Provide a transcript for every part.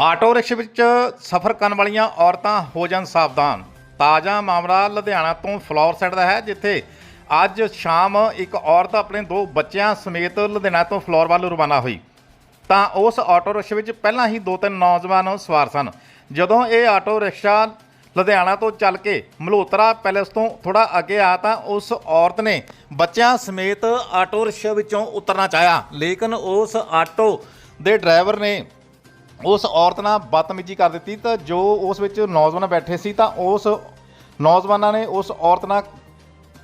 Auto ਰਿਕਸ਼ੇ ਵਿੱਚ ਸਫ਼ਰ ਕਰਨ ਵਾਲੀਆਂ ਔਰਤਾਂ ਹੋ ਜਾਣ ਸਾਵਧਾਨ। ਤਾਜ਼ਾ ਮਾਮਲਾ ਲੁਧਿਆਣਾ ਤੋਂ ਫਲੋਰ ਸਾਈਡ ਦਾ ਹੈ, ਜਿੱਥੇ ਅੱਜ ਸ਼ਾਮ ਇੱਕ ਔਰਤ ਆਪਣੇ ਦੋ ਬੱਚਿਆਂ ਸਮੇਤ ਲੁਧਿਆਣਾ ਤੋਂ ਫਲੋਰ ਵੱਲ ਰਵਾਨਾ ਹੋਈ। ਤਾਂ ਉਸ ਆਟੋ ਰਿਕਸ਼ੇ ਵਿੱਚ ਪਹਿਲਾਂ ਹੀ ਦੋ ਤਿੰਨ ਨੌਜਵਾਨ ਸਵਾਰ ਸਨ। ਜਦੋਂ ਇਹ ਆਟੋ ਰਿਕਸ਼ਾ ਲੁਧਿਆਣਾ ਤੋਂ ਚੱਲ ਕੇ ਮਲਹੋਤਰਾ ਪੈਲੇਸ ਤੋਂ ਥੋੜਾ ਅੱਗੇ ਆ, ਤਾਂ ਉਸ ਔਰਤ ਨੇ ਬੱਚਿਆਂ ਸਮੇਤ ਆਟੋ ਰਿਕਸ਼ੇ ਵਿੱਚੋਂ ਉਤਰਨਾ ਚਾਹਿਆ। ਲੇਕਿਨ ਉਸ ਆਟੋ ਦੇ ਡਰਾਈਵਰ ਨੇ ਉਸ ਔਰਤ ਨਾਲ ਬਦਤਮੀਜ਼ੀ ਕਰ ਦਿੱਤੀ ਤਾਂ ਜੋ ਉਸ ਵਿੱਚ ਨੌਜਵਾਨ ਬੈਠੇ ਸੀ ਤਾਂ ਉਸ ਨੌਜਵਾਨਾਂ ਨੇ ਉਸ ਔਰਤ ਨਾਲ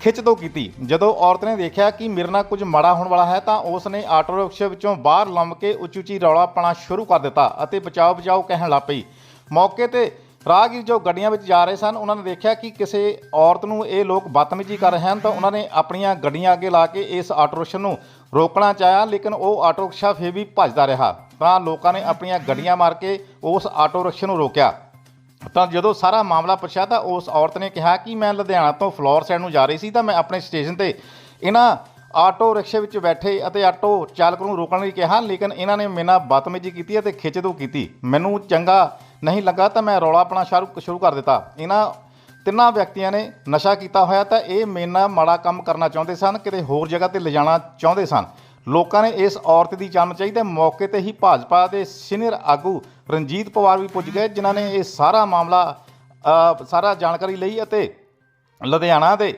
ਖਿੱਚ ਤੋਂ ਕੀਤੀ। ਜਦੋਂ ਔਰਤ ਨੇ ਦੇਖਿਆ ਕਿ ਮੇਰੇ ਨਾਲ ਕੁਝ ਮਾੜਾ ਹੋਣ ਵਾਲਾ ਹੈ ਤਾਂ ਉਸ ਨੇ ਆਟੋ ਰਿਕਸ਼ੇ ਵਿੱਚੋਂ ਬਾਹਰ ਲੰਮ ਕੇ ਉੱਚੀ ਉੱਚੀ ਰੌਲਾ ਪਾਉਣਾ ਸ਼ੁਰੂ ਕਰ ਦਿੱਤਾ ਅਤੇ ਬਚਾਓ ਬਚਾਓ ਕਹਿਣ ਲੱਗ ਪਈ। ਮੌਕੇ ਤੇ ਰਾਹਗੀਰ ਜੋ ਗੱਡੀਆਂ ਵਿੱਚ ਜਾ ਰਹੇ ਸਨ, ਉਹਨਾਂ ਨੇ ਦੇਖਿਆ ਕਿ ਕਿਸੇ ਔਰਤ ਨੂੰ ਇਹ ਲੋਕ ਬਦਤਮੀਜ਼ੀ ਕਰ ਰਹੇ ਹਨ, ਤਾਂ ਉਹਨਾਂ ਨੇ ਆਪਣੀਆਂ ਗੱਡੀਆਂ ਅੱਗੇ ਲਾ ਕੇ ਇਸ ਆਟੋ ਰਿਕਸ਼ਾ ਨੂੰ ਰੋਕਣਾ ਚਾਹਿਆ, ਲੇਕਿਨ ਉਹ ਆਟੋ ਰਿਕਸ਼ਾ ਫਿਰ ਵੀ ਭੱਜਦਾ ਰਿਹਾ। ਤਾਂ ਲੋਕਾਂ ਨੇ ਆਪਣੀਆਂ ਗੱਡੀਆਂ ਮਾਰ ਕੇ ਉਸ ਆਟੋ ਰਿਕਸ਼ਾ ਨੂੰ ਰੋਕਿਆ। ਤਾਂ ਜਦੋਂ ਸਾਰਾ ਮਾਮਲਾ ਪੁੱਛਿਆ, ਤਾਂ ਉਸ ਔਰਤ ਨੇ ਕਿਹਾ ਕਿ ਮੈਂ ਲੁਧਿਆਣਾ ਤੋਂ ਫਲੋਰ ਸਾਈਡ ਨੂੰ ਜਾ ਰਹੀ ਸੀ, ਤਾਂ ਮੈਂ ਆਪਣੇ ਸਟੇਸ਼ਨ ਤੇ ਇਹਨਾਂ ਆਟੋ ਰਿਕਸ਼ੇ ਵਿੱਚ ਬੈਠੇ ਅਤੇ ਆਟੋ ਚਾਲਕ ਨੂੰ ਰੋਕਣ ਲਈ ਕਿਹਾ, ਲੇਕਿਨ ਇਹਨਾਂ ਨੇ ਮੇਰੇ ਨਾਲ ਬਦਤਮੀਜ਼ੀ ਕੀਤੀ ਅਤੇ ਖਿੱਚਦੋ ਕੀਤੀ। ਮੈਨੂੰ ਚੰਗਾ ਨਹੀਂ ਲੱਗਾ ਤਾਂ ਮੈਂ ਰੌਲਾ ਆਪਣਾ ਸ਼ੁਰੂ ਸ਼ੁਰੂ ਕਰ ਦਿੱਤਾ। ਇਹਨਾਂ ਤਿੰਨਾਂ ਵਿਅਕਤੀਆਂ ਨੇ ਨਸ਼ਾ ਕੀਤਾ ਹੋਇਆ ਤਾਂ ਇਹ ਮੇਰੇ ਨਾਲ ਮਾੜਾ ਕੰਮ ਕਰਨਾ ਚਾਹੁੰਦੇ ਸਨ, ਕਿਤੇ ਹੋਰ ਜਗ੍ਹਾ ਤੇ ਲਿਜਾਣਾ ਚਾਹੁੰਦੇ ਸਨ। ਲੋਕਾਂ ਨੇ ਇਸ ਔਰਤ ਦੀ ਜਾਨ ਚਾਹੀਦੀ ਮੌਕੇ ਤੇ ਹੀ ਭਾਜਪਾ ਦੇ ਸੀਨੀਅਰ ਆਗੂ ਰਣਜੀਤ ਪਵਾਰ ਵੀ ਪੁੱਜ ਗਏ, ਜਿਨ੍ਹਾਂ ਨੇ ਇਹ ਸਾਰਾ ਮਾਮਲਾ ਸਾਰਾ ਜਾਣਕਾਰੀ ਲਈ ਅਤੇ ਲੁਧਿਆਣਾ ਦੇ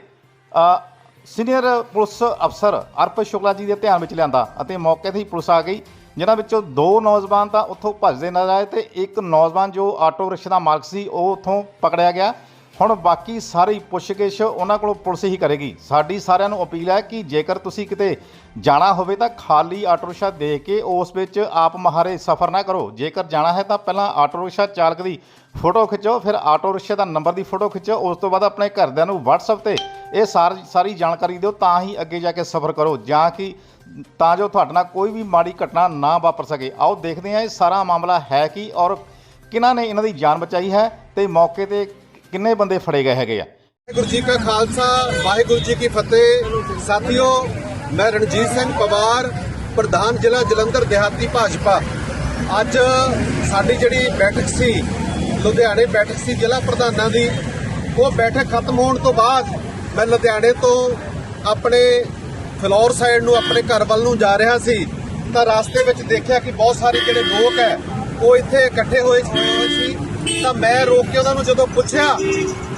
ਸੀਨੀਅਰ ਪੁਲਿਸ ਅਫਸਰ ਅਰਪ ਸ਼ੁਕਲਾ ਜੀ ਦੇ ਧਿਆਨ ਵਿੱਚ ਲਿਆਂਦਾ ਅਤੇ ਮੌਕੇ ਤੇ ਹੀ ਪੁਲਿਸ ਆ ਗਈ। ਜਿਨ੍ਹਾਂ ਵਿੱਚੋਂ ਦੋ ਨੌਜਵਾਨ ਤਾਂ ਉੱਥੋਂ ਭੱਜਦੇ ਨਜ਼ਰ ਆਏ ਤੇ ਇੱਕ ਨੌਜਵਾਨ ਜੋ ਆਟੋ ਰਿਕਸ਼ਾ ਦਾ ਮਾਲਕ ਸੀ, ਉਹ ਉੱਥੋਂ ਪਕੜਿਆ ਗਿਆ। ਹੁਣ ਬਾਕੀ ਸਾਰੀ ਪੁੱਛਗਿੱਛ ਉਹਨਾਂ ਕੋਲੋਂ ਪੁਲਿਸ ਹੀ ਕਰੇਗੀ। ਸਾਡੀ ਸਾਰਿਆਂ ਨੂੰ ਅਪੀਲ ਹੈ ਕਿ ਜੇਕਰ ਤੁਸੀਂ ਕਿਤੇ ਜਾਣਾ ਹੋਵੇ ਤਾਂ ਖਾਲੀ ਆਟੋ ਰਿਕਸ਼ਾ ਦੇ ਕੇ ਉਸ ਵਿੱਚ ਆਪ ਮਹਾਰੇ ਸਫ਼ਰ ਨਾ ਕਰੋ। ਜੇਕਰ ਜਾਣਾ ਹੈ ਤਾਂ ਪਹਿਲਾਂ ਆਟੋ ਰਿਕਸ਼ਾ ਚਾਲਕ ਦੀ ਫੋਟੋ ਖਿੱਚੋ, ਫਿਰ ਆਟੋ ਰਿਕਸ਼ਾ ਦਾ ਨੰਬਰ ਦੀ ਫੋਟੋ ਖਿੱਚੋ, ਉਸ ਤੋਂ ਬਾਅਦ ਆਪਣੇ ਘਰਦਿਆਂ ਨੂੰ WhatsApp ਤੇ ਇਹ ਸਾਰੀ ਸਾਰੀ ਜਾਣਕਾਰੀ ਦਿਓ ਤਾਂ ਹੀ ਅੱਗੇ ਜਾ ਕੇ ਸਫ਼ਰ ਕਰੋ। ਜਾਂ ਕਿ ਤਾਂ ਜੋ ਤੁਹਾਡੇ ਨਾਲ ਕੋਈ ਵੀ ਮਾੜੀ ਘਟਨਾ ਨਾ ਵਾਪਰ ਸਕੇ। ਆਓ ਦੇਖਦੇ ਹਾਂ ਇਹ ਸਾਰਾ ਮਾਮਲਾ ਹੈ ਕੀ ਔਰ ਕਿਹਨਾਂ ਨੇ ਇਹਨਾਂ ਦੀ ਜਾਨ ਬਚਾਈ ਹੈ ਤੇ ਮੌਕੇ ਤੇ ਕਿੰਨੇ ਬੰਦੇ ਫੜੇ ਗਏ ਹੈਗੇ ਆ। ਵਾਹਿਗੁਰੂ ਜੀ ਕਾ ਖਾਲਸਾ, ਵਾਹਿਗੁਰੂ ਜੀ ਕੀ ਫਤਿਹ। ਸਾਥੀਓ, ਮੈਂ ਰਣਜੀਤ ਸਿੰਘ ਪਵਾਰ, ਪ੍ਰਧਾਨ ਜ਼ਿਲ੍ਹਾ ਜਲੰਧਰ ਦਿਹਾਤੀ ਭਾਜਪਾ। ਅੱਜ ਸਾਡੀ ਜਿਹੜੀ ਬੈਠਕ ਸੀ, ਲੁਧਿਆਣੇ ਬੈਠਕ ਸੀ ਜ਼ਿਲ੍ਹਾ ਪ੍ਰਧਾਨਾਂ ਦੀ, ਉਹ ਬੈਠਕ ਖਤਮ ਹੋਣ ਤੋਂ ਬਾਅਦ ਮੈਂ ਲੁਧਿਆਣੇ ਤੋਂ ਆਪਣੇ ਫਲੋਰ ਸਾਈਡ ਨੂੰ ਆਪਣੇ ਘਰ ਵੱਲ ਨੂੰ ਜਾ ਰਿਹਾ ਸੀ ਤਾਂ ਰਾਸਤੇ ਵਿੱਚ ਦੇਖਿਆ ਕਿ ਬਹੁਤ ਸਾਰੇ ਜਿਹੜੇ ਲੋਕ ਹੈ ਉਹ ਇੱਥੇ ਇਕੱਠੇ ਹੋਏ ਹੋਏ ਸੀ। ਤਾਂ ਮੈਂ ਰੋਕ ਕੇ ਉਹਨਾਂ ਨੂੰ ਜਦੋਂ ਪੁੱਛਿਆ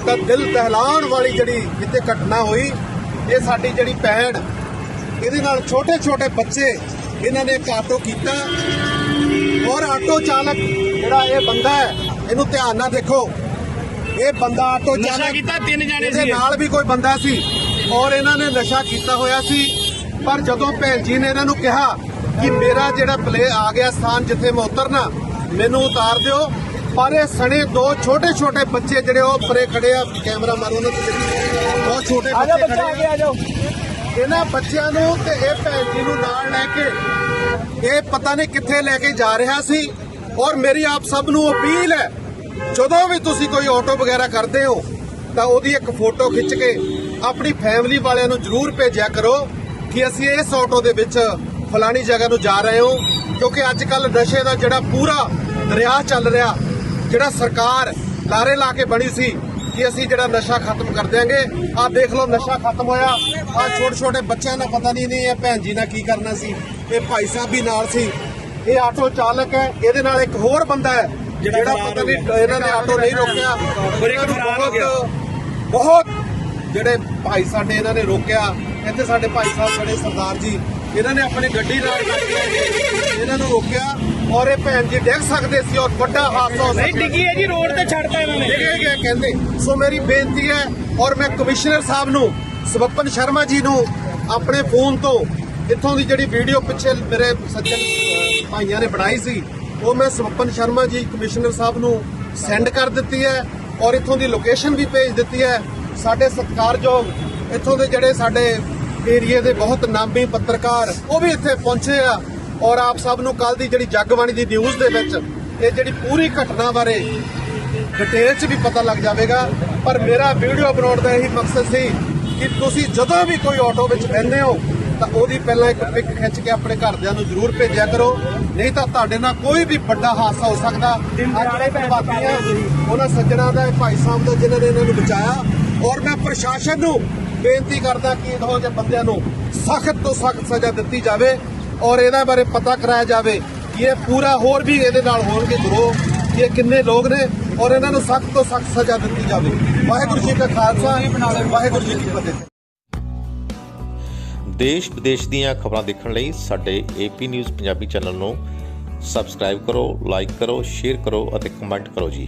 ਤਾਂ ਦਿਲ ਦਹਿਲਾਉਣ ਵਾਲੀ ਜਿਹੜੀ ਇੱਥੇ ਘਟਨਾ ਹੋਈ ਇਹ ਸਾਡੀ ਜਿਹੜੀ ਭੈਣ ਇਹਦੇ ਨਾਲ ਛੋਟੇ ਛੋਟੇ ਬੱਚੇ ਇਹਨਾਂ ਨੇ ਇੱਕ ਆਟੋ ਕੀਤਾ। ਔਰ ਆਟੋ ਚਾਲਕ ਜਿਹੜਾ ਇਹ ਬੰਦਾ ਹੈ ਇਹਨੂੰ ਧਿਆਨ ਨਾਲ ਦੇਖੋ। ਇਹ ਬੰਦਾ ਆਟੋ ਚਾਲਕ ਕੀਤਾ ਤਿੰਨ ਜਾਣੇ ਸੀ ਨਾਲ ਵੀ ਕੋਈ ਬੰਦਾ ਸੀ। ਔਰ ਇਹਨਾਂ ਨੇ ਨਸ਼ਾ ਕੀਤਾ ਹੋਇਆ ਸੀ। ਪਰ ਜਦੋਂ ਭੈਣ ਜੀ ਨੇ ਇਹਨਾਂ ਨੂੰ ਕਿਹਾ ਕਿ ਮੇਰਾ ਜਿਹੜਾ ਪਲੇ ਆ ਗਿਆ ਸਥਾਨ ਜਿੱਥੇ ਮੈਂ ਉਤਰਨਾ ਮੈਨੂੰ ਉਤਾਰ ਦਿਓ। ਪਰ ਇਹ ਸਣੇ ਦੋ ਛੋਟੇ ਛੋਟੇ ਬੱਚੇ ਜਿਹੜੇ ਉਹ ਪਰੇ ਖੜੇ ਆ ਕੈਮਰਾ ਮਾਰੋ ਉਹਨਾਂ ਤੇ। ਬਹੁਤ ਛੋਟੇ ਬੱਚੇ ਖੜੇ ਆ। ਆ ਜਾਓ। ਇਹਨਾਂ ਬੱਚਿਆਂ ਨੂੰ ਤੇ ਇਹ ਭੈਣ ਜੀ ਨੂੰ ਨਾਲ ਲੈ ਕੇ ਇਹ ਪਤਾ ਨਹੀਂ ਕਿੱਥੇ ਲੈ ਕੇ ਜਾ ਰਿਹਾ ਸੀ। ਔਰ ਮੇਰੀ ਆਪ ਸਭ ਨੂੰ ਅਪੀਲ ਹੈ ਜਦੋਂ ਵੀ ਤੁਸੀਂ ਕੋਈ ਆਟੋ ਵਗੈਰਾ ਕਰਦੇ ਹੋ ਤਾਂ ਉਹਦੀ ਇੱਕ ਫੋਟੋ ਖਿੱਚ ਕੇ ਆਪਣੀ ਫੈਮਿਲੀ ਵਾਲਿਆਂ ਨੂੰ ਜ਼ਰੂਰ ਭੇਜਿਆ ਕਰੋ ਕਿ ਅਸੀਂ ਇਸ ਆਟੋ ਦੇ ਵਿੱਚ ਫਲਾਣੀ ਜਗ੍ਹਾ ਨੂੰ ਜਾ ਰਹੇ ਹਾਂ ਕਿਉਂਕਿ ਅੱਜ ਕੱਲ ਨਸ਼ੇ ਦਾ ਜਿਹੜਾ ਪੂਰਾ ਦਰਿਆ ਚੱਲ ਰਿਹਾ ਜਿਹੜਾ ਸਰਕਾਰ ਲਾਰੇ ਲਾ ਕੇ ਬਣੀ ਸੀ ਕਿ ਅਸੀਂ ਜਿਹੜਾ ਨਸ਼ਾ ਖਤਮ ਕਰ ਦਿਆਂਗੇ। ਆਹ ਦੇਖ ਲਓ ਨਸ਼ਾ ਖਤਮ ਹੋਇਆ। ਆਹ ਛੋਟੇ ਛੋਟੇ ਬੱਚਿਆਂ ਦਾ ਪਤਾ ਨਹੀਂ ਨਹੀਂ ਇਹ ਭੈਣ ਜੀ ਨਾਲ ਕੀ ਕਰਨਾ ਸੀ। ਇਹ ਭਾਈ ਸਾਹਿਬ ਵੀ ਨਾਲ ਸੀ। ਇਹ ਆਟੋ ਚਾਲਕ ਹੈ ਇਹਦੇ ਨਾਲ ਇੱਕ ਹੋਰ ਬੰਦਾ ਹੈ ਜਿਹੜਾ ਪਤਾ ਨਹੀਂ ਇਹਨਾਂ ਨੇ ਆਟੋ ਨਹੀਂ ਰੋਕਿਆ। ਔਰ ਇੱਕ। ਬਹੁਤ- ਬਹੁਤ ਜਿਹੜੇ ਭਾਈ ਸਾਡੇ ਇਹਨਾਂ ਨੇ ਰੋਕਿਆ ਇੱਥੇ ਸਾਡੇ ਭਾਈ ਸਾਹਿਬ ਖੜੇ ਸਰਦਾਰ ਜੀ। ਇਹਨਾਂ ਨੇ ਆਪਣੀ ਗੱਡੀ ਨਾਲ ਇਹਨਾਂ ਨੂੰ ਰੋਕਿਆ ਔਰ ਇਹ ਭੈਣ ਜੀ ਡਿੱਗ ਸਕਦੇ ਸੀ ਔਰ ਵੱਡਾ ਹਾਦਸਾ ਹੋ ਨਹੀਂ ਡਿੱਗੀ ਹੈ ਜੀ ਰੋਡ ਤੇ ਛੱਡਤਾ ਇਹਨਾਂ ਨੇ। ਇਹ ਗਿਆ ਕਹਿੰਦੇ ਸੋ ਮੇਰੀ ਬੇਨਤੀ ਹੈ ਔਰ ਮੈਂ ਕਮਿਸ਼ਨਰ ਸਾਹਿਬ ਨੂੰ ਸਵਪਨ ਸ਼ਰਮਾ ਜੀ ਨੂੰ ਆਪਣੇ ਫੋਨ ਤੋਂ ਇੱਥੋਂ ਦੀ ਜਿਹੜੀ ਵੀਡੀਓ ਪਿੱਛੇ ਮੇਰੇ ਸੱਜਣ ਭਾਈਆਂ ਨੇ ਬਣਾਈ ਸੀ ਉਹ ਮੈਂ ਸਵਪਨ ਸ਼ਰਮਾ ਜੀ ਕਮਿਸ਼ਨਰ ਸਾਹਿਬ ਨੂੰ ਸੈਂਡ ਕਰ ਦਿੱਤੀ ਹੈ ਔਰ ਇੱਥੋਂ ਦੀ ਲੋਕੇਸ਼ਨ ਵੀ ਭੇਜ ਦਿੱਤੀ ਹੈ ਸਾਡੇ ਸਤਿਕਾਰਯੋਗ ਇੱਥੋਂ ਦੇ ਜਿਹੜੇ ਸਾਡੇ ਏਰੀਏ ਦੇ ਬਹੁਤ ਨਾਮੀ ਪੱਤਰਕਾਰ ਉਹ ਵੀ ਇੱਥੇ ਪਹੁੰਚੇ ਆ। ਔਰ ਆਪ ਸਭ ਨੂੰ ਕੱਲ ਦੀ ਜਿਹੜੀ ਜਗਬਾਣੀ ਦੀ ਨਿਊਜ਼ ਦੇ ਵਿੱਚ ਇਹ ਜਿਹੜੀ ਪੂਰੀ ਘਟਨਾ ਬਾਰੇ ਡਿਟੇਲ 'ਚ ਵੀ ਪਤਾ ਲੱਗ ਜਾਵੇਗਾ। ਪਰ ਮੇਰਾ ਵੀਡੀਓ ਬਣਾਉਣ ਦਾ ਇਹੀ ਮਕਸਦ ਸੀ ਕਿ ਤੁਸੀਂ ਜਦੋਂ ਵੀ ਕੋਈ ਆਟੋ ਵਿੱਚ ਬੈਠਦੇ ਹੋ ਤਾਂ ਉਹਦੀ ਪਹਿਲਾਂ ਇੱਕ ਪਿਕ ਖਿੱਚ ਕੇ ਆਪਣੇ ਘਰਦਿਆਂ ਨੂੰ ਜ਼ਰੂਰ ਭੇਜਿਆ ਕਰੋ। ਨਹੀਂ ਤਾਂ ਤੁਹਾਡੇ ਨਾਲ ਕੋਈ ਵੀ ਵੱਡਾ ਹਾਦਸਾ ਹੋ ਸਕਦਾ। ਅੱਜ ਜਿਹੜੇ ਪ੍ਰਵਾਦੀਆਂ ਉਹਨਾਂ ਸੱਜਣਾ ਦਾ ਭਾਈ ਸਾਹਿਬ ਦਾ ਜਿਨ੍ਹਾਂ ਨੇ ਇਹਨਾਂ ਨੂੰ ਬਚਾਇਆ ਔਰ ਮੈਂ ਪ੍ਰਸ਼ਾਸਨ ਨੂੰ ਬੇਨਤੀ ਕਰਦਾ ਕਿ ਇਹੋ ਜਿਹੇ ਬੰਦਿਆਂ ਨੂੰ ਸਖਤ ਤੋਂ ਸਖਤ ਸਜ਼ਾ ਦਿੱਤੀ ਜਾਵੇ ਔਰ ਇਹਦੇ ਬਾਰੇ ਪਤਾ ਕਰਾਇਆ ਜਾਵੇ ਕਿ ਇਹ ਪੂਰਾ ਹੋਰ ਵੀ ਇਹਦੇ ਨਾਲ ਹੋਣਗੇ ਗਰੋਹ ਇਹ ਕਿੰਨੇ ਲੋਕ ਨੇ ਔਰ ਇਹਨਾਂ ਨੂੰ ਸਖਤ ਤੋਂ ਸਖਤ ਸਜ਼ਾ ਦਿੱਤੀ ਜਾਵੇ। ਵਾਹਿਗੁਰੂ ਜੀ ਕਾ ਖਾਲਸਾ, ਵਾਹਿਗੁਰੂ ਜੀ ਕੀ ਫਤਿਹ। ਦੇਸ਼ ਵਿਦੇਸ਼ ਦੀਆਂ ਖਬਰਾਂ ਦੇਖਣ ਲਈ ਸਾਡੇ ਏਪੀ ਨਿਊਜ਼ ਪੰਜਾਬੀ ਚੈਨਲ ਨੂੰ ਸਬਸਕ੍ਰਾਈਬ ਕਰੋ ਲਾਈਕ ਕਰੋ ਸ਼ੇਅਰ ਕਰੋ ਅਤੇ ਕਮੈਂਟ ਕਰੋ ਜੀ।